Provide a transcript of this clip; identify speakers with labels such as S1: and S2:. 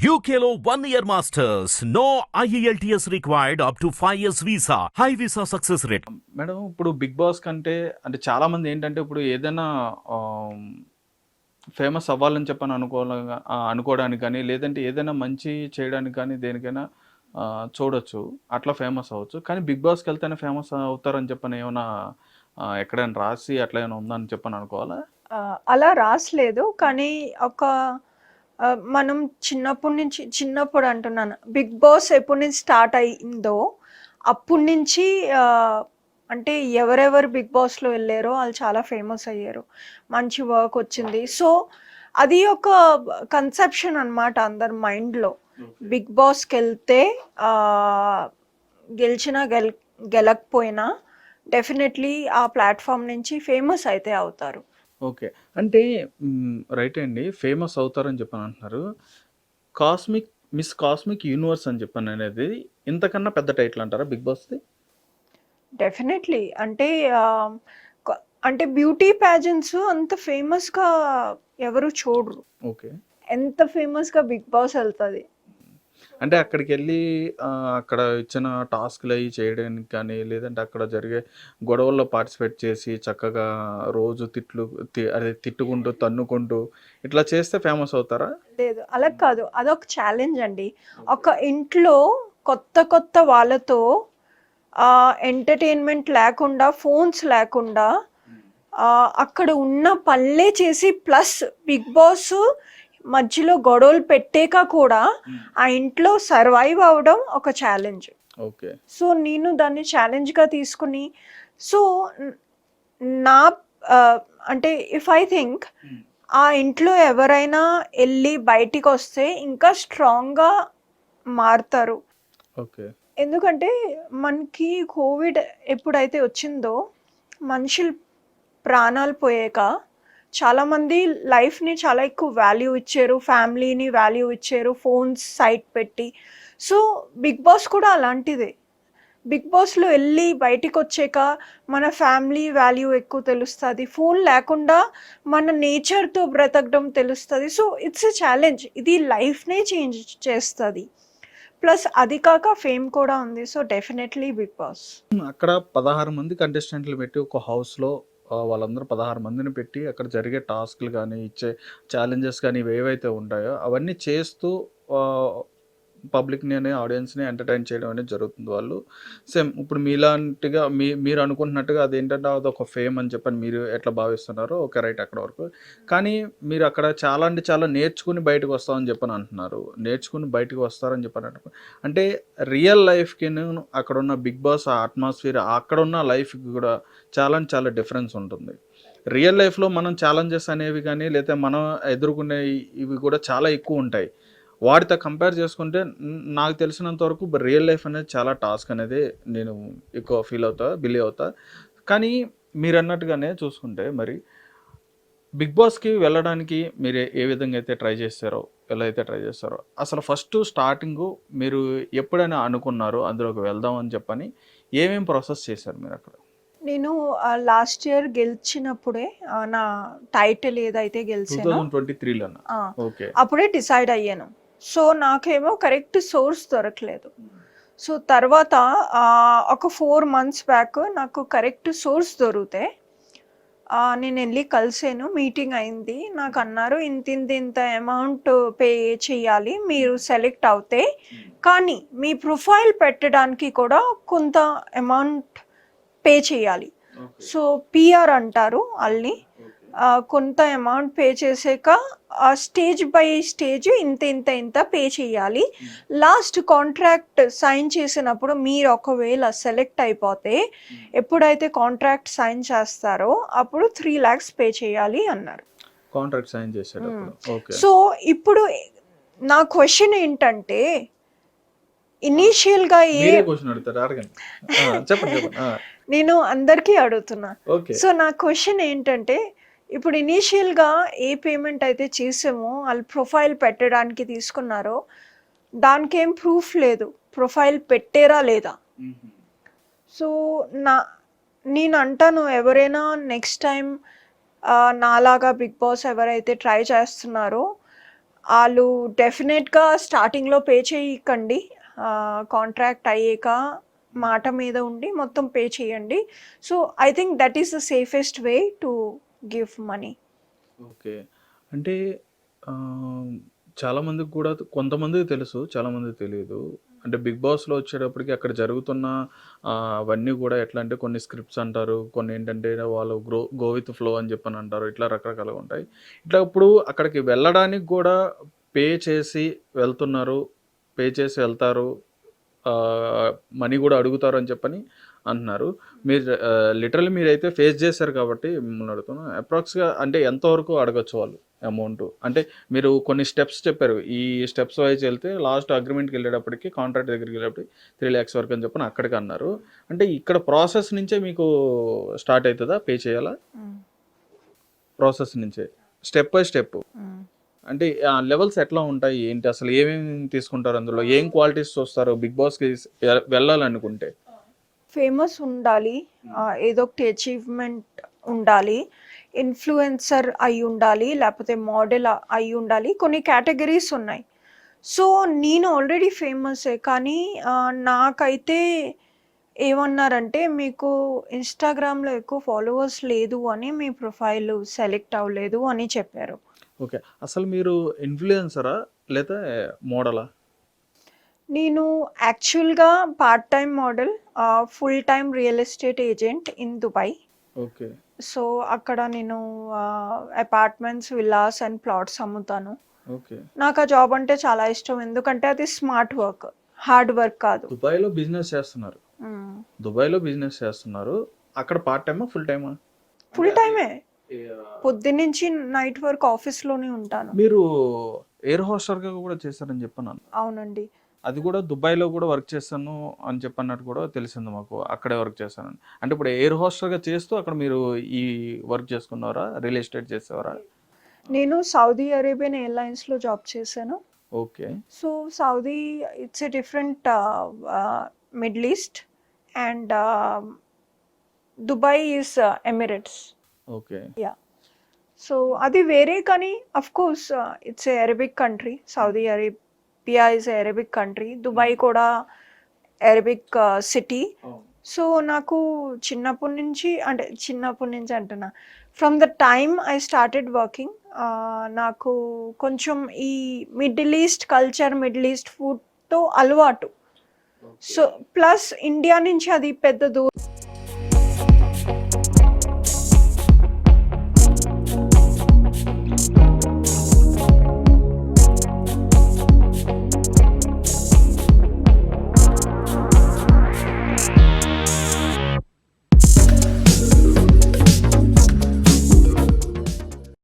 S1: One year masters. No E IELTS required up to 5 years visa. High visa success rate.
S2: Madam ఇప్పుడు big boss కంటే అంటే చాలా మంది ఏంటంటే ఇప్పుడు ఏదైనా ఫేమస్ అవ్వాలని చెప్పని అనుకోవాలి అనుకోవడానికి కానీ లేదంటే ఏదైనా మంచి చేయడానికి కానీ దేనికైనా చూడొచ్చు అట్లా ఫేమస్ అవ్వచ్చు కానీ బిగ్ బాస్కి వెళ్తేనే ఫేమస్ అవుతారని చెప్పని ఏమైనా ఎక్కడైనా రాసి అట్లా ఏమైనా ఉందని చెప్పని అనుకోవాలా
S3: అలా రాసలేదు కానీ ఒక మనం చిన్నప్పటి నుంచి చిన్నప్పుడు అంటున్నాను బిగ్ బాస్ ఎప్పటి నుంచి స్టార్ట్ అయిందో అప్పటి నుంచి అంటే ఎవరెవరు బిగ్ బాస్లో వెళ్ళారో వాళ్ళు చాలా ఫేమస్ అయ్యారు. మంచి వర్క్ వచ్చింది. సో అది ఒక కన్సెప్షన్ అన్నమాట అందరి మైండ్లో. బిగ్ బాస్కి వెళ్తే గెలిచినా గెల్ గెలకపోయినా డెఫినెట్లీ ఆ ప్లాట్ఫామ్ నుంచి ఫేమస్ అయితే అవుతారు.
S2: ఓకే. అంటే రైట్ అండి. ఫేమస్ అవుతారని చెప్పని అంటున్నారు కాస్మిక్ మిస్ కాస్మిక్ యూనివర్స్ అని చెప్పని అనేది ఇంతకన్నా పెద్ద టైటిల్ అంటారా బిగ్ బాస్ది?
S3: డెఫినెట్లీ. అంటే కొ- అంటే బ్యూటీ ప్యాజెంట్స్ అంత ఫేమస్గా ఎవరు చూడరు.
S2: ఓకే.
S3: ఎంత ఫేమస్గా బిగ్ బాస్ వెళ్తుంది.
S2: అంటే అక్కడికి వెళ్ళి అక్కడ ఇచ్చిన టాస్క్లు అవి చేయడానికి కానీ లేదంటే అక్కడ జరిగే గొడవల్లో పార్టిసిపేట్ చేసి చక్కగా రోజు తిట్లు అదే తిట్టుకుంటూ తన్నుకుంటూ ఇట్లా చేస్తే ఫేమస్ అవుతారా?
S3: లేదు అలా కాదు. అదొక ఛాలెంజ్ అండి. ఒక ఇంట్లో కొత్త కొత్త వాళ్ళతో ఎంటర్టైన్మెంట్ లేకుండా ఫోన్స్ లేకుండా ఆ, అక్కడ ఉన్న పనులే చేసి ప్లస్ బిగ్ బాస్ మధ్యలో గొడవలు పెట్టాక కూడా ఆ ఇంట్లో సర్వైవ్ అవడం ఒక ఛాలెంజ్
S2: ఓకే.
S3: సో నేను దాన్ని ఛాలెంజ్గా తీసుకుని సో న- అంటే ఇఫ్ ఐ థింక్ ఆ ఇంట్లో ఎవరైనా వెళ్ళి బయటికి వస్తే ఇంకా స్ట్రాంగ్గా మారుతారు.
S2: ఓకే.
S3: ఎందుకంటే మనకి కోవిడ్ ఎప్పుడైతే వచ్చిందో మనుషులు ప్రాణాలు పోయాక చాలామంది లైఫ్ని చాలా ఎక్కువ వాల్యూ ఇచ్చారు ఫ్యామిలీని వాల్యూ ఇచ్చారు ఫోన్స్ సైట్ పెట్టి. సో బిగ్ బాస్ కూడా అలాంటిదే. బిగ్ బాస్లో వెళ్ళి బయటికి వచ్చాక మన ఫ్యామిలీ వాల్యూ ఎక్కువ తెలుస్తుంది. ఫోన్ లేకుండా మన నేచర్తో బ్రతకడం తెలుస్తుంది. So it's a challenge. ఇది లైఫ్నే చేంజ్ చేస్తుంది. ప్లస్ అది కాక ఫేమ్ కూడా ఉంది. So definitely Bigg Boss.
S2: అక్కడ పదహారు మంది కంటెస్టెంట్లు పెట్టి ఒక హౌస్లో వాళ్ళందరూ పదహారు మందిని పెట్టి అక్కడ జరిగే టాస్క్లు కానీ ఇచ్చే ఛాలెంజెస్ కానీ ఇవి ఏవైతే ఉంటాయో అవన్నీ చేస్తూ పబ్లిక్ని అని ఆడియన్స్ని ఎంటర్టైన్ చేయడం అనేది జరుగుతుంది వాళ్ళు. సేమ్ ఇప్పుడు మీలాంటిగా మీ మీరు అనుకుంటున్నట్టుగా అదేంటంటే అదొక ఫేమ్ అని చెప్పని మీరు ఎట్లా భావిస్తున్నారో ఓకే రైట్ అక్కడ వరకు. కానీ మీరు అక్కడ చాలా అంటే చాలా నేర్చుకుని బయటకు వస్తామని చెప్పని అంటున్నారు. నేర్చుకుని బయటకు వస్తారని చెప్పని అంటున్నారు. అంటే రియల్ లైఫ్కి అక్కడ ఉన్న బిగ్ బాస్ ఆ అట్మాస్ఫియర్ అక్కడ ఉన్న లైఫ్కి కూడా చాలా చాలా డిఫరెన్స్ ఉంటుంది. రియల్ లైఫ్లో మనం ఛాలెంజెస్ అనేవి కానీ లేకపోతే మనం ఎదుర్కొనే ఇవి కూడా చాలా ఎక్కువ ఉంటాయి. వాటితో కంపేర్ చేసుకుంటే నాకు తెలిసినంత వరకు రియల్ లైఫ్ అనేది చాలా టాస్క్ అనేది నేను ఎక్కువ ఫీల్ అవుతా బిలీవ్ అవుతా. కానీ మీరు అన్నట్టుగానే చూసుకుంటే మరి బిగ్ బాస్కి వెళ్ళడానికి మీరు ఏ విధంగా అయితే ట్రై చేస్తారో ఎలా అయితే ట్రై చేస్తారో అసలు ఫస్ట్ స్టార్టింగ్ మీరు ఎప్పుడైనా అనుకున్నారో అందులోకి వెళ్దాం అని చెప్పని ఏమేం ప్రాసెస్ చేశారు మీరు అక్కడ?
S3: నేను లాస్ట్ ఇయర్ గెలిచినప్పుడే నా టైటిల్ ఏదైతే గెలిచానో అప్పుడే డిసైడ్ అయ్యాను. సో నాకేమో కరెక్ట్ సోర్స్ దొరకలేదు. సో తర్వాత ఒక ఫోర్ మంత్స్ బ్యాక్ నాకు కరెక్ట్ సోర్స్ దొరికితే నేను వెళ్ళి కలిసాను మీటింగ్ అయింది. నాకు అన్నారు ఇంత ఇంత ఇంత అమౌంట్ పే చేయాలి మీరు సెలెక్ట్ అవుతే. కానీ మీ ప్రొఫైల్ పెట్టడానికి కూడా కొంత అమౌంట్ పే చేయాలి సో పిఆర్ అంటారు ఆ, కొంత అమౌంట్ పే చేసాక ఆ స్టేజ్ బై స్టేజ్ ఇంత ఇంత ఇంత పే చేయాలి. లాస్ట్ కాంట్రాక్ట్ సైన్ చేసినప్పుడు మీరు ఒకవేళ సెలెక్ట్ అయిపోతే ఎప్పుడైతే కాంట్రాక్ట్ సైన్ చేస్తారో అప్పుడు త్రీ ల్యాక్స్ పే చేయాలి అన్నారు.
S2: కాంట్రాక్ట్ సైన్ చేసేటప్పుడు.
S3: సో ఇప్పుడు నా క్వశ్చన్ ఏంటంటే ఏ
S2: చెప్పండి చెప్పండి. ఆ,
S3: నేను అందరికీ అడుగుతున్నా. సో నా క్వశ్చన్ ఏంటంటే ఇప్పుడు ఇనీషియల్గా ఏ పేమెంట్ అయితే చేసామో వాళ్ళు ప్రొఫైల్ పెట్టడానికి తీసుకున్నారో దానికి ఏం ప్రూఫ్ లేదు. ప్రొఫైల్ పెట్టారా లేదా? సో నా నేను అంటాను ఎవరైనా నెక్స్ట్ టైం నాలాగా బిగ్ బాస్ ఎవరైతే ట్రై చేస్తున్నారో వాళ్ళు డెఫినెట్గా స్టార్టింగ్లో పే చేయకండి. కాంట్రాక్ట్ అయ్యాక మాట మీద ఉండి మొత్తం పే చేయండి. So I think that is the safest way to give money.
S2: Okay. అంటే చాలా మందికి కూడా కొంతమందికి తెలుసు చాలా మంది తెలియదు. అంటే బిగ్ బాస్లో వచ్చేటప్పటికి అక్కడ జరుగుతున్న అవన్నీ కూడా ఎట్లా అంటే కొన్ని స్క్రిప్ట్స్ అంటారు కొన్ని ఏంటంటే వాళ్ళు గ్రో గో విత్ ఫ్లో అని చెప్పని అంటారు ఇట్లా రకరకాలుగా ఉంటాయి. ఇట్లా ఇప్పుడు అక్కడికి వెళ్ళడానికి కూడా పే చేసి వెళ్తున్నారు పే చేసి వెళ్తారు మనీ కూడా అడుగుతారు అని చెప్పని అంటున్నారు. మీరు లిటరల్లీ మీరైతే ఫేస్ చేశారు కాబట్టి మిమ్మల్ని అడుగుతున్నాను అప్రాక్స్గా అంటే ఎంతవరకు అడగచ్చు వాళ్ళు అమౌంట్ అంటే మీరు కొన్ని స్టెప్స్ చెప్పారు. ఈ స్టెప్స్ వైజ్ వెళ్తే లాస్ట్ అగ్రిమెంట్కి వెళ్ళేటప్పటికి కాంట్రాక్ట్ దగ్గరికి వెళ్ళేటప్పటికి త్రీ ల్యాక్స్ వరకు అని చెప్పని అక్కడికి అన్నారు. అంటే ఇక్కడ ప్రాసెస్ నుంచే మీకు స్టార్ట్ అవుతుందా? పే చేయాలా? ప్రాసెస్ నుంచే. స్టెప్ బై స్టెప్ అంటే ఆ లెవెల్స్ ఎట్లా ఉంటాయి? ఏంటి? అసలు ఏమేమి తీసుకుంటారు అందులో? ఏం క్వాలిటీస్ చూస్తారు? బిగ్ బాస్కి వెళ్ళాలనుకుంటే.
S3: ఫేమస్ ఉండాలి. ఆ, ఏదో ఒకటి అచీవ్మెంట్ ఉండాలి. ఇన్ఫ్లుయెన్సర్ అయి ఉండాలి లేకపోతే మోడల్ అయి ఉండాలి. కొన్ని కేటగిరీస్ ఉన్నాయి. సో నేను ఆల్రెడీ ఫేమసే కానీ నాకైతే ఏమన్నారంటే మీకు ఇన్స్టాగ్రామ్లో ఎక్కువ ఫాలోవర్స్ లేదు అని మీ ప్రొఫైల్ సెలెక్ట్ అవ్వలేదు అని చెప్పారు.
S2: ఓకే. అసలు మీరు ఇన్ఫ్లుయెన్సరా లేదా మోడలా
S3: నేను యాక్చువల్గా part time model full time real estate agent in Dubai.
S2: Okay.
S3: So అక్కడ నేను అపార్ట్మెంట్స్ విల్లాస్ అండ్ ప్లాట్స్ అమ్ముతాను.
S2: ఓకే.
S3: నాకు ఆ జాబ్ అంటే చాలా ఇష్టం. ఎందుకంటే అది స్మార్ట్ వర్క్ హార్డ్ వర్క్ కాదు.
S2: దుబాయ్లో బిజినెస్ చేస్తున్నారు. దుబాయ్లో బిజినెస్ చేస్తున్నారు. అక్కడ పార్ట్ టైమా ఫుల్ టైమా
S3: ఫుల్ టైమే పొద్దున్నుంచి నైట్ వరకు ఆఫీస్లోనే ఉంటాను.
S2: మీరు ఎయిర్ హోస్టర్గా కూడా చేశారని చెప్పన్నాను.
S3: అవునండి.
S2: అది కూడా దుబాయ్లో కూడా వర్క్ చేస్తాను అని చెప్పన్నట్టు కూడా తెలిసింది మాకు. అక్కడే వర్క్ చేశానని అంటే ఇప్పుడు ఎయిర్ హోస్టర్గా చేస్తూ అక్కడ మీరు ఈ వర్క్ చేసుకున్నారా? రియల్ ఎస్టేట్ చేసేవారా?
S3: నేను సౌదీ అరేబియన్ ఎయిర్లైన్స్లో జాబ్ చేశాను.
S2: Okay.
S3: So Saudi it's a different Middle East and Dubai is Emirates.
S2: Okay.
S3: Yeah. So అది వేరే కానీ of course it's a Arabic country Saudi Arabia is Arabic country Dubai కూడా Arabic city. So నాకు చిన్నప్పటి నుంచి అంటే చిన్నప్పటి నుంచి అంటున్నా from the time I started working నాకు కొంచెం ఈ Middle East culture Middle East ఫుడ్తో అలవాటు. సో ప్లస్ ఇండియా నుంచి అది పెద్ద దూరం.